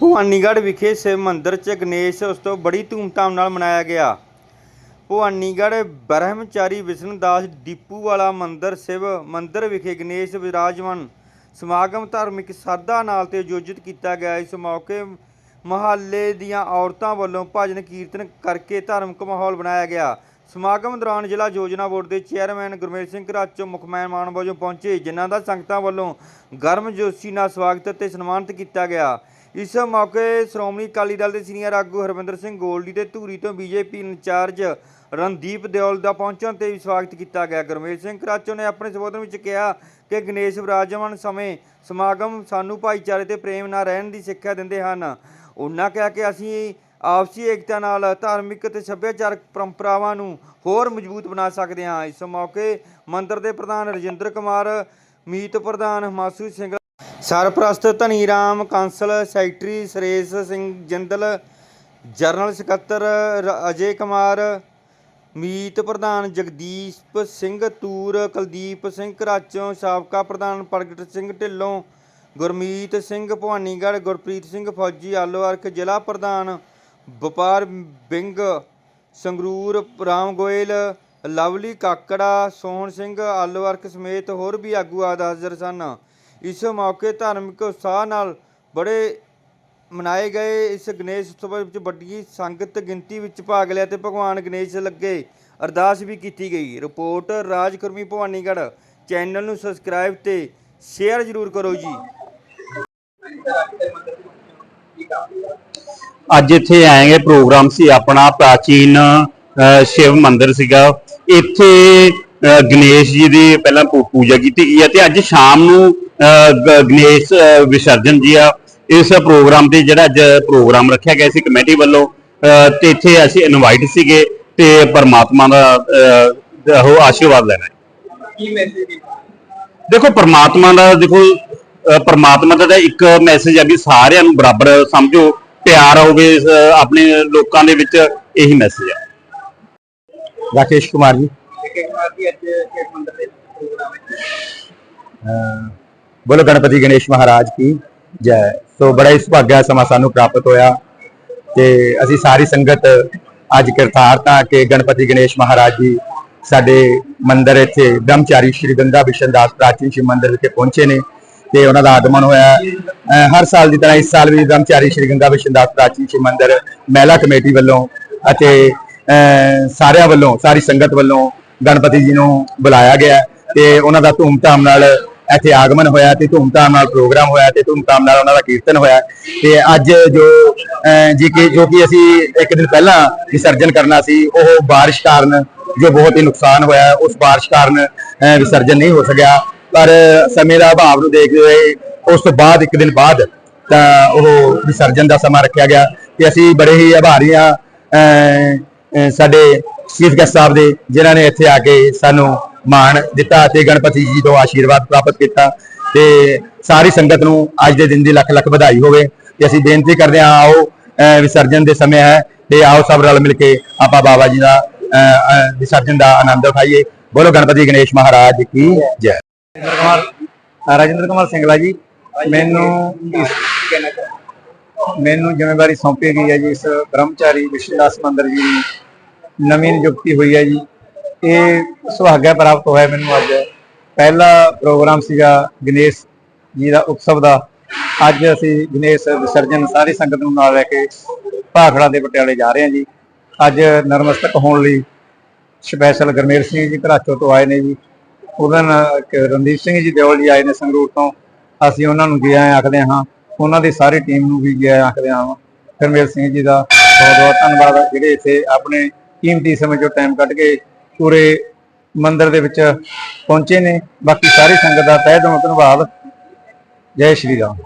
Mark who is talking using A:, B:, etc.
A: ਭਵਾਨੀਗੜ੍ਹ ਵਿਖੇ ਸ਼ਿਵ ਮੰਦਿਰ 'ਚ ਗਣੇਸ਼ ਉਤਸਵ ਬੜੀ ਧੂਮਧਾਮ ਨਾਲ ਮਨਾਇਆ ਗਿਆ। ਭਵਾਨੀਗੜ੍ਹ ਬ੍ਰਹਮਚਾਰੀ ਵਿਸ਼ਨਦਾਸ ਦਾਸ ਦੀਪੂ ਵਾਲਾ ਮੰਦਿਰ ਸ਼ਿਵ ਮੰਦਿਰ ਵਿਖੇ ਗਣੇਸ਼ ਵਿਰਾਜਮਾਨ ਸਮਾਗਮ ਧਾਰਮਿਕ ਸ਼ਰਧਾ ਨਾਲ ਤੇ ਆਯੋਜਿਤ ਕੀਤਾ ਗਿਆ। ਇਸ ਮੌਕੇ ਮਹੱਲੇ ਦੀਆਂ ਔਰਤਾਂ ਵੱਲੋਂ ਭਜਨ ਕੀਰਤਨ ਕਰਕੇ ਧਾਰਮਿਕ ਮਾਹੌਲ ਬਣਾਇਆ ਗਿਆ। ਸਮਾਗਮ ਦੌਰਾਨ ਜ਼ਿਲ੍ਹਾ ਯੋਜਨਾ ਬੋਰਡ ਦੇ ਚੇਅਰਮੈਨ ਗੁਰਮੇਲ ਸਿੰਘ ਘਰਾਚੋ ਮੁੱਖ ਮਹਿਮਾਨ ਵਜੋਂ ਪਹੁੰਚੇ, ਜਿਨ੍ਹਾਂ ਦਾ ਸੰਗਤਾਂ ਵੱਲੋਂ ਗਰਮ ਜੋਸ਼ੀ ਨਾਲ ਸਵਾਗਤ ਅਤੇ ਸਨਮਾਨਿਤ ਕੀਤਾ ਗਿਆ। ਇਸ ਮੌਕੇ ਸ਼੍ਰੋਮਣੀ ਅਕਾਲੀ ਦਲ ਦੇ ਸੀਨੀਅਰ ਆਗੂ ਹਰਵਿੰਦਰ ਸਿੰਘ ਗੋਲਡੀ ਦੇ ਧੂਰੀ ਤੋਂ BJP in charge Randeep Deol ਦਾ ਪਹੁੰਚਣ ਤੇ ਵੀ ਸਵਾਗਤ ਕੀਤਾ ਗਿਆ। ਗੁਰਮੇਲ ਸਿੰਘ ਕਰਾਚੋ ਨੇ ਆਪਣੇ ਸੰਬੋਧਨ ਵਿੱਚ ਕਿਹਾ ਕਿ ਗਣੇਸ਼ ਵਿਰਾਜਮਾਨ ਸਮੇਂ ਸਮਾਗਮ ਸਾਨੂੰ ਭਾਈਚਾਰੇ ਤੇ ਪ੍ਰੇਮ ਨਾਲ ਰਹਿਣ ਦੀ ਸਿੱਖਿਆ ਦਿੰਦੇ ਹਨ। ਉਹਨਾਂ ਕਿਹਾ ਕਿ ਅਸੀਂ ਆਪਸੀ ਏਕਤਾ ਨਾਲ ਧਾਰਮਿਕ ਤੇ ਸੱਭਿਆਚਾਰਕ ਪਰੰਪਰਾਵਾਂ ਨੂੰ ਹੋਰ ਮਜ਼ਬੂਤ ਬਣਾ ਸਕਦੇ ਹਾਂ। ਇਸ ਮੌਕੇ ਮੰਦਰ ਦੇ ਪ੍ਰਧਾਨ ਰਜਿੰਦਰ ਕੁਮਾਰ, ਮੀਤ ਪ੍ਰਧਾਨ ਮਾਸੂ ਸਿੰਘ ਸਰਪ੍ਰਸਤ ਧਨੀ ਰਾਮ ਕਾਂਸਲ, ਸੈਕਟਰੀ ਸੁਰੇਸ਼ ਸਿੰਘ ਜਿੰਦਲ ਜਨਰਲ ਸਕੱਤਰ ਅਜੇ ਕੁਮਾਰ, ਮੀਤ ਪ੍ਰਧਾਨ ਜਗਦੀਪ ਸਿੰਘ ਤੂਰ, ਕੁਲਦੀਪ ਸਿੰਘ ਘਰਾਚੋਂ, ਸਾਬਕਾ ਪ੍ਰਧਾਨ ਪ੍ਰਗਟ ਸਿੰਘ ਢਿੱਲੋਂ, ਗੁਰਮੀਤ ਸਿੰਘ ਭਵਾਨੀਗੜ੍ਹ, ਗੁਰਪ੍ਰੀਤ ਸਿੰਘ ਫੌਜੀ ਆਲੋਅਰਕ ਜ਼ਿਲ੍ਹਾ ਪ੍ਰਧਾਨ ਵਪਾਰ ਵਿੰਗ ਸੰਗਰੂਰ ਰਾਮ ਗੋਇਲ, ਲਵਲੀ ਕਾਕੜਾ, ਸੋਹਣ ਸਿੰਘ ਆਲੋਅਰਕ ਸਮੇਤ ਹੋਰ ਵੀ ਆਗੂ ਆਦ ਹਾਜ਼ਰ ਸਨ। ਇਸ ਮੌਕੇ ਧਾਰਮਿਕ ਉਤਸ਼ਾਹ ਨਾਲ ਬੜੇ ਮਨਾਏ ਗਏ। ਇਸ ਗਣੇਸ਼ ਉਤਸਵ ਵਿੱਚ ਵੱਡੀ ਸੰਗਤ ਗਿਣਤੀ ਵਿੱਚ ਭਾਗ ਲਿਆ ਤੇ ਭਗਵਾਨ ਗਣੇਸ਼ ਲੱਗੇ ਅਰਦਾਸ ਵੀ ਕੀਤੀ ਗਈ। ਰਿਪੋਰਟ ਰਾਜਕਰਮੀ ਭਵਾਨੀਗੜ੍ਹ ਚੈਨਲ ਨੂੰ ਸਬਸਕ੍ਰਾਈਬ ਤੇ ਸ਼ੇਅਰ ਜ਼ਰੂਰ ਕਰੋ ਜੀ।
B: ਅੱਜ ਇੱਥੇ ਆਏਗੇ ਪ੍ਰੋਗਰਾਮ ਸੀ ਆਪਣਾ, ਪ੍ਰਾਚੀਨ ਸ਼ਿਵ ਮੰਦਿਰ ਸੀਗਾ। ਇੱਥੇ ਗਣੇਸ਼ ਜੀ ਦੀ ਪਹਿਲਾਂ ਪੂਜਾ ਕੀਤੀ ਗਈ ਹੈ ਤੇ ਅੱਜ ਸ਼ਾਮ ਨੂੰ ਗਣੇਸ਼ ਵਿਸਰਜਨ ਜੀ ਆ ਇਸ ਪ੍ਰੋਗਰਾਮ ਤੇ ਜਿਹੜਾ ਅੱਜ ਪ੍ਰੋਗਰਾਮ ਰੱਖਿਆ ਗਿਆ ਸੀ ਕਮੇਟੀ ਵੱਲੋਂ ਤੇ ਇੱਥੇ ਅਸੀਂ ਇਨਵਾਈਟ ਸੀਗੇ ਤੇ ਪਰਮਾਤਮਾ ਦਾ ਉਹ ਆਸ਼ੀਰਵਾਦ ਲੈਣਾ ਹੈ।
C: ਕੀ ਮੈਸੇਜ
B: ਦੇਖੋ ਪਰਮਾਤਮਾ ਦਾ ਦੇਖੋ ਪਰਮਾਤਮਾ ਦਾ ਤਾਂ ਇੱਕ ਮੈਸੇਜ ਹੈ ਵੀ ਸਾਰਿਆਂ ਨੂੰ ਬਰਾਬਰ ਸਮਝੋ ਪਿਆਰ ਹੋਵੇ ਆਪਣੇ ਲੋਕਾਂ ਦੇ ਵਿੱਚ ਇਹੀ ਮੈਸੇਜ ਹੈ ਰਾਕੇਸ਼ ਕੁਮਾਰ ਜੀ।
C: ਇੱਕ ਵਾਰ ਅੱਜ ਇਸ ਮੰਦਿਰ ਦੇ ਪ੍ਰੋਗਰਾਮ ਵਿੱਚ
B: ਬੋਲੋ ਗਣਪਤੀ ਗਣੇਸ਼ ਮਹਾਰਾਜ ਕੀ ਜੈ। ਸੋ ਬੜਾ ਹੀ ਸੁਭਾਗਿਆ ਸਮਾਂ ਸਾਨੂੰ ਪ੍ਰਾਪਤ ਹੋਇਆ ਤੇ ਅਸੀਂ ਸਾਰੀ ਸੰਗਤ ਅੱਜ ਕਰਤਾਰਤਾ ਕਿ ਗਣਪਤੀ ਗਣੇਸ਼ ਮਹਾਰਾਜ ਜੀ ਸਾਡੇ ਮੰਦਿਰ ਇੱਥੇ ਬ੍ਰਹਮਚਾਰੀ ਸ਼੍ਰੀ ਗੰਗਾ ਵਿਸ਼ਨ ਦਾਸ ਪ੍ਰਾਚੀਨ ਸ਼ਿਵ ਮੰਦਿਰ ਵਿਖੇ ਪਹੁੰਚੇ ਨੇ ਤੇ ਉਹਨਾਂ ਦਾ ਆਗਮਨ ਹੋਇਆ। ਅਹ ਹਰ ਸਾਲ ਦੀ ਤਰ੍ਹਾਂ ਇਸ ਸਾਲ ਵੀ ਬ੍ਰਹਮਚਾਰੀ ਸ਼੍ਰੀ ਗੰਗਾ ਵਿਸ਼ਨ ਦਾਸ ਪ੍ਰਾਚੀਨ ਸ਼ਿਵ ਮੰਦਿਰ ਮਹਿਲਾ ਕਮੇਟੀ ਵੱਲੋਂ ਅਤੇ ਅਹ ਸਾਰਿਆਂ ਵੱਲੋਂ, ਸਾਰੀ ਸੰਗਤ ਵੱਲੋਂ ਗਣਪਤੀ ਜੀ ਨੂੰ ਬੁਲਾਇਆ ਗਿਆ ਤੇ ਉਹਨਾਂ ਦਾ ਧੂਮਧਾਮ ਨਾਲ ਇੱਥੇ ਆਗਮਨ ਹੋਇਆ ਤੇ ਧੂਮਧਾਮ ਨਾਲ ਪ੍ਰੋਗਰਾਮ ਹੋਇਆ ਤੇ ਧੂਮਧਾਮ ਨਾਲ ਉਹਨਾਂ ਦਾ ਕੀਰਤਨ ਹੋਇਆ। ਤੇ ਅੱਜ ਜੋ ਜੀ ਕਿ ਜੋ ਕਿ ਅਸੀਂ ਇੱਕ ਦਿਨ ਪਹਿਲਾਂ ਵਿਸਰਜਨ ਕਰਨਾ ਸੀ ਉਹ ਬਾਰਿਸ਼ ਕਾਰਨ ਜੋ ਬਹੁਤ ਹੀ ਨੁਕਸਾਨ ਹੋਇਆ ਉਸ ਬਾਰਿਸ਼ ਕਾਰਨ ਵਿਸਰਜਨ ਨਹੀਂ ਹੋ ਸਕਿਆ। ਪਰ ਸਮੇਂ ਦਾ ਅਭਾਵ ਨੂੰ ਦੇਖਦੇ ਹੋਏ ਉਸ ਤੋਂ ਬਾਅਦ ਇੱਕ ਦਿਨ ਬਾਅਦ ਤਾਂ ਉਹ ਵਿਸਰਜਨ ਦਾ ਸਮਾਂ ਰੱਖਿਆ ਗਿਆ ਤੇ ਅਸੀਂ ਬੜੇ ਹੀ ਆਭਾਰੀ ਹਾਂ। ਅਹ, ਸਾਡੇ ਚੀਫ ਗੈਸਟ ਸਾਹਿਬ ਦੇ, ਜਿਨ੍ਹਾਂ ਨੇ ਇੱਥੇ ਆ ਕੇ ਸਾਨੂੰ ਮਾਣ ਦਿੱਤਾ ਤੇ ਗਣਪਤੀ ਜੀ ਤੋਂ ਆਸ਼ੀਰਵਾਦ ਪ੍ਰਾਪਤ ਕੀਤਾ ਤੇ ਸਾਰੀ ਸੰਗਤ ਨੂੰ ਅੱਜ ਦੇ ਦਿਨ ਦੀ ਲੱਖ ਲੱਖ ਵਧਾਈ ਹੋਵੇ। ਤੇ ਅਸੀਂ ਬੇਨਤੀ ਕਰਦੇ ਹਾਂ, ਆਓ ਵਿਸਰਜਨ ਦੇ ਸਮੇਂ ਹੈ ਤੇ ਆਓ ਸਭ ਰਲ ਮਿਲ ਕੇ ਆਪਾਂ ਬਾਬਾ ਜੀ ਦਾ ਵਿਸਰਜਨ ਦਾ ਆਨੰਦ ਉਠਾਈਏ। ਬੋਲੋ ਗਣਪਤੀ ਗਣੇਸ਼ ਮਹਾਰਾਜ ਕੀ ਜੈ।
C: ਰਾਜਿੰਦਰ ਕੁਮਾਰ ਰਾਜਿੰਦਰ ਕੁਮਾਰ ਸਿੰਗਲਾ ਜੀ, ਮੈਨੂੰ ਮੈਨੂੰ ਜ਼ਿੰਮੇਵਾਰੀ ਸੌਂਪੀ ਗਈ ਹੈ ਜੀ ਇਸ ਬ੍ਰਹਮਚਾਰੀ ਵਿਸ਼ਵਾਸ ਮੰਦਰ ਜੀ ਨਵੀਂ ਨਿਯੁਕਤੀ ਹੋਈ ਹੈ ਜੀ। ਇਹ ਸੁਭਾਗਿਆ ਪ੍ਰਾਪਤ ਹੋਇਆ ਮੈਨੂੰ ਅੱਜ। ਪਹਿਲਾ ਪ੍ਰੋਗਰਾਮ ਸੀਗਾ ਗਣੇਸ਼ ਜੀ ਦਾ ਉਤਸਵ ਦਾ। ਅੱਜ ਅਸੀਂ ਗਣੇਸ਼ ਵਿਸਰਜਨ ਸਾਰੀ ਸੰਗਤ ਨੂੰ ਨਾਲ ਲੈ ਕੇ ਭਾਖੜਾ ਦੇ ਪਟਿਆਲੇ ਜਾ ਰਹੇ ਹਾਂ ਜੀ। ਅੱਜ ਨਰਮਸਤਕ ਹੋਣ ਲਈ ਸਪੈਸ਼ਲ ਗਰਮੇਲ ਸਿੰਘ ਜੀ ਘਰਾਚੋ ਤੋਂ ਆਏ ਨੇ ਜੀ। ਉਹਨਾਂ ਨਾਲ ਰਣਦੀਪ ਸਿੰਘ ਜੀ ਦਿਓਲ ਜੀ ਆਏ ਨੇ ਸੰਗਰੂਰ ਤੋਂ। ਅਸੀਂ ਉਹਨਾਂ ਨੂੰ ਗਿਆ ਆਖਦੇ ਹਾਂ, ਉਹਨਾਂ ਦੀ ਸਾਰੀ ਟੀਮ ਨੂੰ ਵੀ ਗਿਆ ਆਖਦੇ ਹਾਂ। ਗਰਮੇਲ ਸਿੰਘ ਜੀ ਦਾ ਬਹੁਤ ਬਹੁਤ ਧੰਨਵਾਦ ਜਿਹੜੇ ਇੱਥੇ ਆਪਣੇ ਕੀਮਤੀ ਸਮੇਂ ਚੋਂ ਟਾਈਮ ਕੱਢ ਕੇ ਪੂਰੇ ਮੰਦਿਰ ਦੇ ਵਿੱਚ ਪਹੁੰਚੇ ਨੇ। ਬਾਕੀ ਸਾਰੀ ਸੰਗਤ ਦਾ ਤਹਿ ਦਿਲੋਂ ਧੰਨਵਾਦ। ਜੈ ਸ਼੍ਰੀ ਰਾਮ।